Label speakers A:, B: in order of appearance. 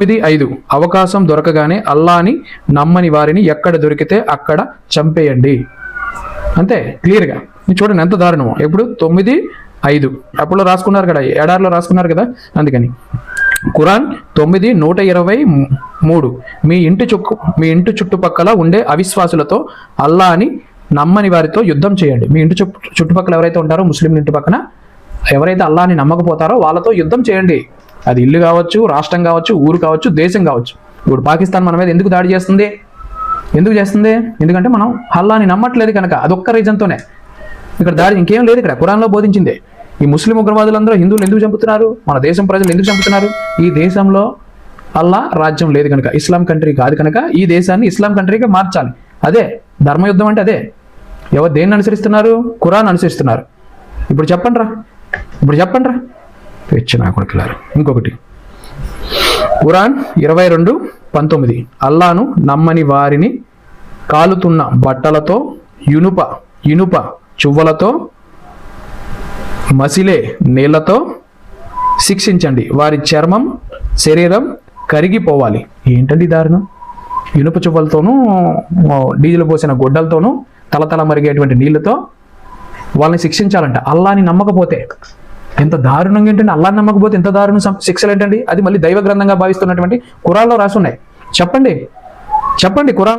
A: తొమ్మిది ఐదు. అవకాశం దొరకగానే అల్లాని నమ్మని వారిని ఎక్కడ దొరికితే అక్కడ చంపేయండి. అంతే క్లియర్గా? మీరు చూడండి ఎంత దారుణమో. ఇప్పుడు తొమ్మిది ఐదు. అప్పుడు రాసుకున్నారు కదా ఎడార్లో రాసుకున్నారు కదా అందుకని. ఖురాన్ తొమ్మిది నూట ఇరవై మూడు. మీ ఇంటి చుక్కు మీ ఇంటి చుట్టుపక్కల ఉండే అవిశ్వాసులతో అల్లా అని నమ్మని వారితో యుద్ధం చేయండి. మీ ఇంటి చుట్టు చుట్టుపక్కల ఎవరైతే ఉంటారో ముస్లింల ఇంటి పక్కన ఎవరైతే అల్లాని నమ్మకపోతారో వాళ్ళతో యుద్ధం చేయండి. అది ఇల్లు కావచ్చు రాష్ట్రం కావచ్చు ఊరు కావచ్చు దేశం కావచ్చు. ఇప్పుడు పాకిస్తాన్ మన మీద ఎందుకు దాడి చేస్తుంది? ఎందుకు చేస్తుంది? ఎందుకంటే మనం అల్లాని నమ్మట్లేదు కనుక అదొక్క రీజన్తోనే ఇక్కడ దాడి ఇంకేం లేదు ఇక్కడ కురాన్లో బోధించింది. ఈ ముస్లిం ఉగ్రవాదులందరూ హిందువులు ఎందుకు చంపుతున్నారు? మన దేశం ప్రజలు ఎందుకు చంపుతున్నారు? ఈ దేశంలో అల్లా రాజ్యం లేదు కనుక ఇస్లాం కంట్రీ కాదు కనుక ఈ దేశాన్ని ఇస్లాం కంట్రీగా మార్చాలి. అదే ధర్మయుద్ధం అంటే అదే. ఎవరు దేన్ని అనుసరిస్తున్నారు? ఖురాన్ అనుసరిస్తున్నారు. ఇప్పుడు చెప్పండి రా ఇప్పుడు చెప్పండి రా నా కొడుకులారు. ఇంకొకటి. ఖురాన్ ఇరవై రెండు పంతొమ్మిది. అల్లాను నమ్మని వారిని కాలుతున్న బట్టలతో ఇనుప ఇనుప చువ్వలతో మసిలే నీళ్ళతో శిక్షించండి. వారి చర్మం శరీరం కరిగిపోవాలి. ఏంటండి దారుణం? ఇనుప చువ్వలతోనూ డీజిల్ పోసిన గొడ్డలతోనూ తలతల మరిగేటువంటి నీళ్ళతో వాళ్ళని శిక్షించాలంట. అల్లాని నమ్మకపోతే ఎంత దారుణంగా ఏంటంటే అల్లా నమ్మకపోతే ఎంత దారుణ శిక్షలు ఏంటండి? అది మళ్ళీ దైవ గ్రంథంగా భావిస్తున్నటువంటి కురాల్లో రాసున్నాయి. చెప్పండి. చెప్పండి కురాన్